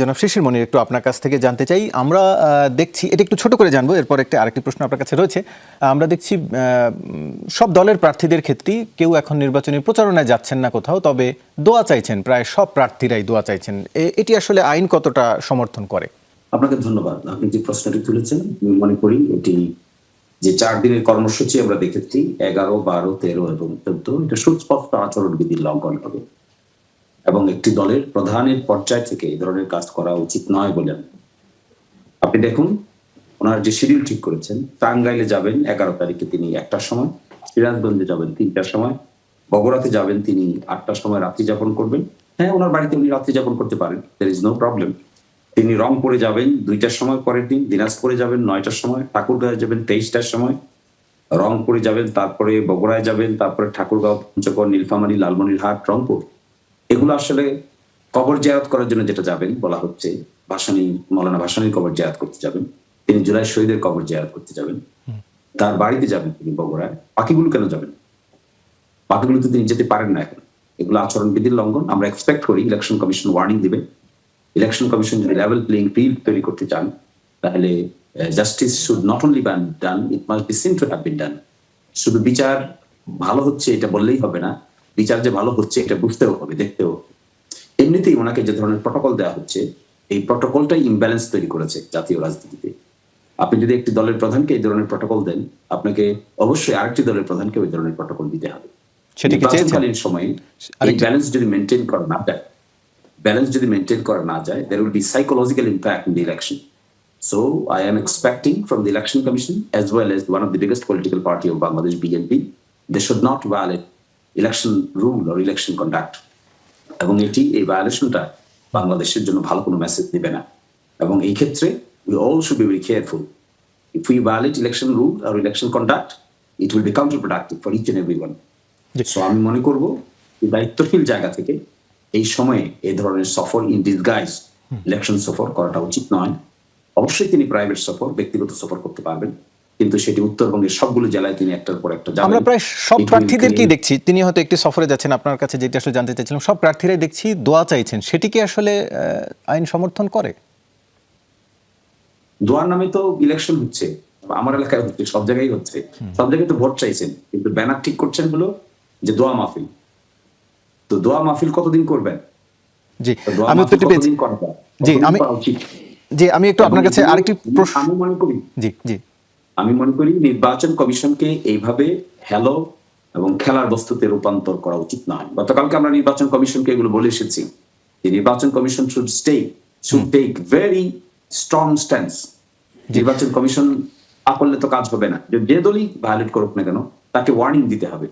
জনাব শিশির মনির, একটু আপনার কাছ থেকে জানতে চাই। আমরা দেখছি, এটা একটু ছোট করে জানব, এরপর একটা আরেকটি প্রশ্ন আপনার কাছে রয়েছে। আমরা দেখছি সব দলের প্রার্থীদের ক্ষেত্রেই কেউ এখন নির্বাচনী প্রচারণায় যাচ্ছেন না কোথাও, তবে দোয়া চাইছেন, প্রায় সব প্রার্থীরাই দোয়া চাইছেন। এটি আসলে আইন কতটা সমর্থন করে? আপনাকে ধন্যবাদ। আপনি যে প্রশ্নটি তুলেছেন, আমি মনে করি এটি যে চার দিনের কর্মসূচি আমরা দেখেছি, এগারো, বারো, তেরো এবং চোদ্দ, এটা সুস্পষ্ট আচরণ বিধির লঙ্ঘন হবে। এবং একটি দলের প্রধানের পর্যায় থেকে এই ধরনের কাজ করা উচিত নয় বলে আপনি দেখুন, ওনার যে শিডিউল ঠিক করেছেন, টাঙ্গাইলে যাবেন এগারো তারিখে তিনি একটার সময়, সিরাজগঞ্জে যাবেন তিনটার সময়, বগুড়াতে যাবেন তিনি আটটার সময় রাত্রি যাপন করবেন। হ্যাঁ ওনার বাড়িতে উনি রাত্রি যাপন করতে পারেন দের ইজ নো প্রবলেম তিনি রংপুরে যাবেন দুইটার সময় পরের দিন, দিনাজপুরে যাবেন নয়টার সময় ঠাকুরগাঁও যাবেন তেইশটার সময়। রংপুরে যাবেন, তারপরে বগুড়ায় যাবেন, তারপরে ঠাকুরগাঁও, পঞ্চগড়, নীলফামারী, লালমনিরহাট, রংপুর। এগুলো আসলে কবর জিয়ারত করার জন্য যেটা যাবেন বলা হচ্ছে ভাসানী মৌলানা ভাসানীর কবর জিয়ারত করতে যাবেন তিনি জুলাই শহীদের কবর জিয়ারত করতে যাবেন। তার বাড়িতে যাবেন তিনি বগুড়ায়। বাকিগুলো কেন যাবেন? বাকিগুলো তো তিনি যেতে পারেন না এখন। এগুলো আচরণ বিধির লঙ্ঘন। আমরা এক্সপেক্ট করি ইলেকশন কমিশন ওয়ার্নিং দিবে। ইলেকশন কমিশন যদি লেভেল প্লেইং ফিল্ড তৈরি করতে চান তাহলে justice should not only be done it must be seen to have been done শুধু বিচার ভালো হচ্ছে এটা বললেই হবে না। বিচার যে ভালো হচ্ছে এটা বুঝতেও হবে দেখতেও হবে। এমনিতেই ওনাকে যে ধরনের প্রটোকল দেওয়া হচ্ছে এই প্রটোকলটাই ইমব্যালেন্স তৈরি করেছে জাতীয় রাজনীতিতে। আপনি যদি একটি দলের প্রধানকে এই ধরনের প্রটোকল দেন আপনাকে অবশ্যই আরেকটি দলের প্রধানকে ওই ধরনের প্রটোকল দিতে হবে। নির্বাচনকালীন সময়ে এই ব্যালেন্স যদি মেনটেন করা না যায় ব্যালেন্স যদি মেনটেন করা না যায় there will be psychological impact in the election. So i am expecting from the election commission as well as one of the biggest political party of bangladesh bnp they should not violate election rule or election conduct. এবং এটি এই ভায়োলেশনটা বাংলাদেশের জন্য ভালো কোনো message দিবে না। এবং এই ক্ষেত্রে we all should be very careful if we violate election rule R election conduct it will be counter productive for each and every one so আমি মনে করব এই দায়িত্বশীল জায়গা থেকে এই সময়ে এই ধরনের সফর ইন ডিসগাইজ ইলেকশন সফর করাটা উচিত নয়। অবশ্যই তিনি প্রাইভেট সফর ব্যক্তিগত সফর করতে পারবেন। কিন্তু সেটি উত্তরবঙ্গের সবগুলো জেলায় তিনি একটার পর একটা যাবেন। আমরা প্রায় সব প্রার্থীদেরকেই দেখছি। তিনি হয়তো একটি সফরে যাচ্ছেন আপনার কাছে যেটা আসলে জানতে চাইছিলাম। সব প্রার্থীরাই দেখছি দোয়া চাইছেন। সেটি কি আসলে আইন সমর্থন করে? দোয়ার নামে তো ইলেকশন হচ্ছে। আমার এলাকায় হচ্ছে সব জায়গায় হচ্ছে। সব জায়গায় তো ভোট চাইছেন কিন্তু ব্যানার ঠিক করছেন হলো যে দোয়া মাহফিল। তো দোয়া মাহফিল কতদিন করবেন? জি আমি উত্তরটি পেয়েছি? জি, আমি- জি আমি একটু আপনার কাছে আরেকটি প্রশ্ন আমি মনে করি জি জি। আমি মনে করি নির্বাচন কমিশনকে এইভাবে হ্যালো এবং খেলার বস্তুতে রূপান্তর করা উচিত নয়। গতকালকে আমরা নির্বাচন কমিশনকে এগুলো বলে এসেছি যে নির্বাচন commission should stay should take very strong stance নির্বাচন কমিশন করলে তো কাজ হবে না। যে যে দলই ভায়োলেট করুক না কেন, তাকে ওয়ার্নিং দিতে হবে।